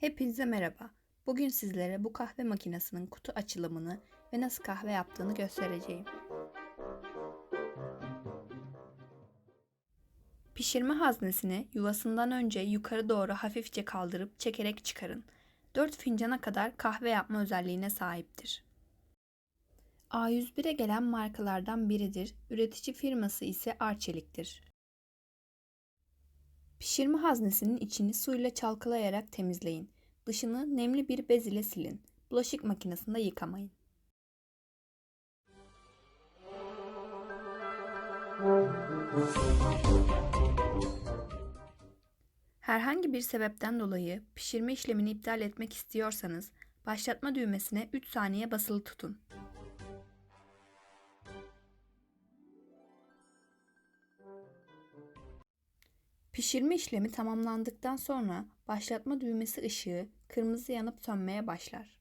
Hepinize merhaba. Bugün sizlere bu kahve makinesinin kutu açılımını ve nasıl kahve yaptığını göstereceğim. Pişirme haznesini yuvasından önce yukarı doğru hafifçe kaldırıp çekerek çıkarın. 4 fincana kadar kahve yapma özelliğine sahiptir. A101'e gelen markalardan biridir. Üretici firması ise Arçelik'tir. Pişirme haznesinin içini suyla çalkalayarak temizleyin. Dışını nemli bir bez ile silin. Bulaşık makinesinde yıkamayın. Herhangi bir sebepten dolayı pişirme işlemini iptal etmek istiyorsanız başlatma düğmesine 3 saniye basılı tutun. Pişirme işlemi tamamlandıktan sonra başlatma düğmesi ışığı kırmızı yanıp sönmeye başlar.